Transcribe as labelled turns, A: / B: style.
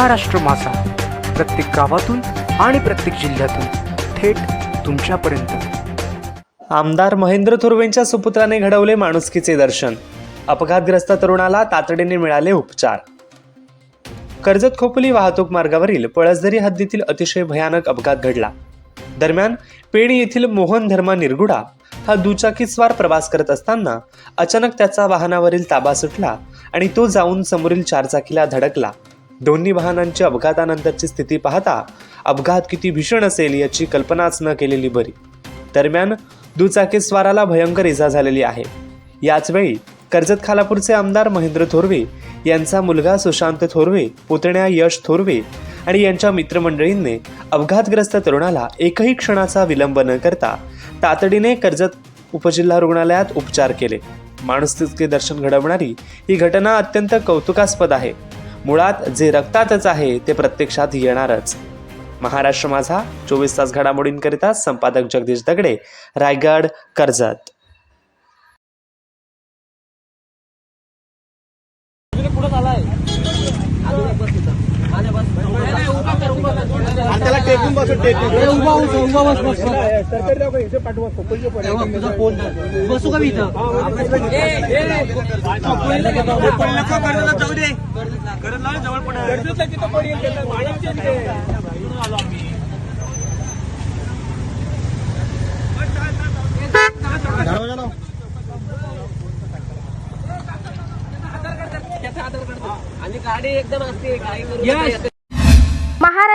A: महाराष्ट्र मासा प्रत्येक गावातून आणि प्रत्येक जिल्ह्यातून थेट तुमच्यापर्यंत.
B: आमदार महेंद्र थोरवेंच्या सुपुत्राने घडवले माणुसकीचे दर्शन. अपघातग्रस्त तरुणाला तातडीने मिळाले उपचार. कर्जत खोपोली वाहतूक मार्गावरील पळसदरी हद्दीतील अतिशय भयानक अपघात घडला. दरम्यान पेणी येथील मोहन धर्मा निरगुडा हा दुचाकीस्वार प्रवास करत असताना अचानक त्याचा वाहनावरील ताबा सुटला आणि तो जाऊन समोरील चारचाकीला धडकला. दोन्ही वाहनांची अपघातानंतरची स्थिती पाहता अपघात किती भीषण असेल याची कल्पनाच न केलेली बरी. दरम्यान दुचाकीस्वाराला भयंकर इजा झालेली आहे. याचवेळी कर्जत खालापूरचे आमदार महेंद्र थोरवे यांचा मुलगा सुशांत थोरवे पुतण्या यश थोरवे आणि यांच्या मित्रमंडळींनी अपघातग्रस्त तरुणाला एकही क्षणाचा विलंब न करता तातडीने कर्जत उपजिल्हा रुग्णालयात उपचार केले. माणुसकीचे दर्शन घडवणारी ही घटना अत्यंत कौतुकास्पद आहे. मुळात जे रक्तातच आहे ते प्रत्यक्षात येणारच. महाराष्ट्र माझा चोवीस तास घडामोडींकरिता संपादक जगदीश दगडे रायगड कर्जत.
C: त्याला टेकून बसू टेकून
D: उभा बस उभा बस बस बसू. का मी इथं?
C: जाऊ दे. जवळ
D: आणि गाडी एकदम असते काही करू